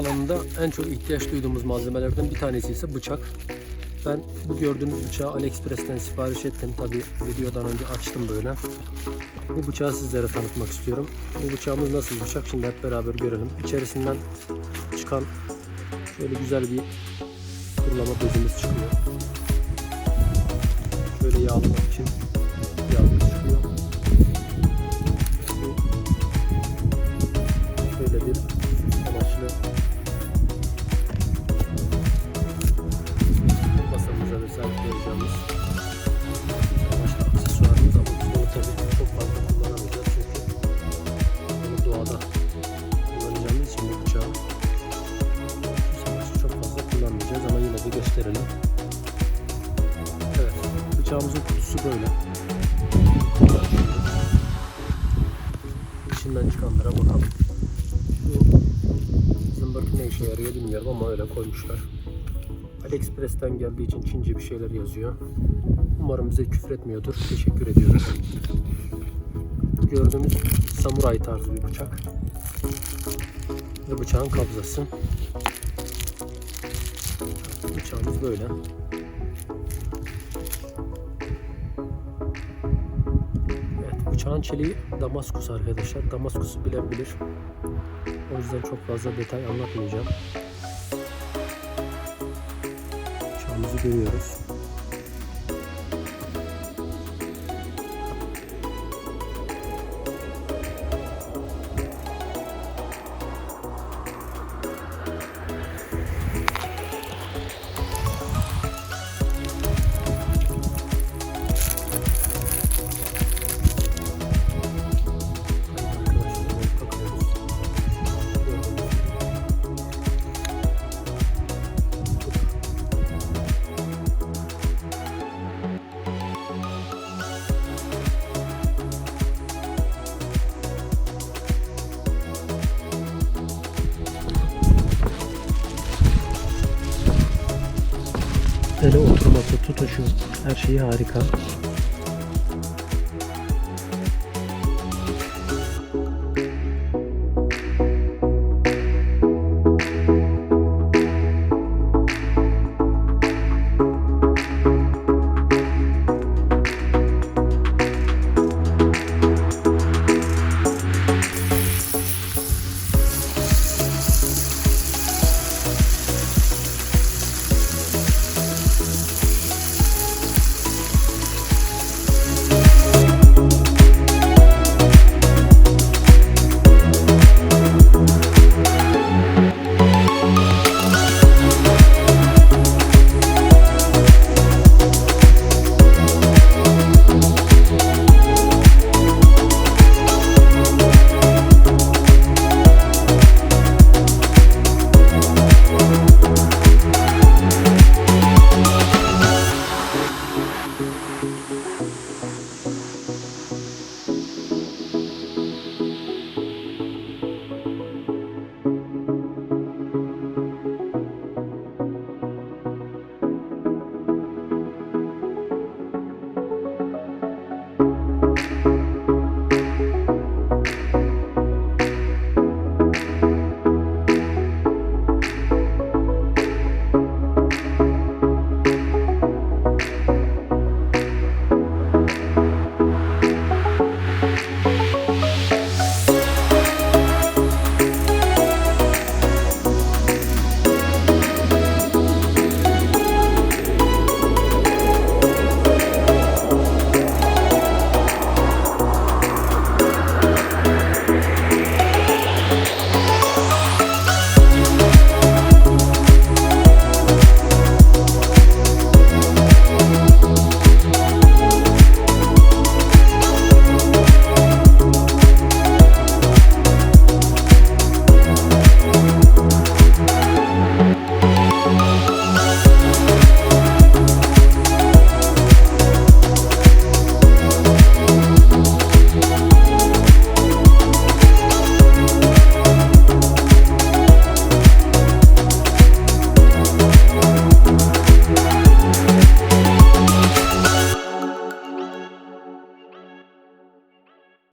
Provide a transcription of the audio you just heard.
anlamında en çok ihtiyaç duyduğumuz malzemelerden bir tanesi ise bıçak. Ben bu gördüğünüz bıçağı AliExpress'ten sipariş ettim. Tabi videodan önce açtım böyle. Bu bıçağı sizlere tanıtmak istiyorum. Bu bıçağımız nasıl bıçak? Şimdi hep beraber görelim. İçerisinden çıkan şöyle güzel bir kurulama bezimiz çıkıyor. Şöyle yağlamak için gösterelim. Evet, bıçağımızın kutusu böyle. İçinden çıkanlara bakalım. Şu zımbırtı ne işe yarıyor bilmiyorum ama öyle koymuşlar. AliExpress'ten geldiği için Çince bir şeyler yazıyor. Umarım bize küfür etmiyordur. Teşekkür ediyorum. Gördüğümüz samuray tarzı bir bıçak. Ve bıçağın kabzası. Bıçağımız böyle. Evet, bıçağın çeliği Damaskus arkadaşlar. Damaskus'u bilen bilir. O yüzden çok fazla detay anlatmayacağım. Bıçağımızı görüyoruz. Ele oturması, tutuşu, her şeyi harika.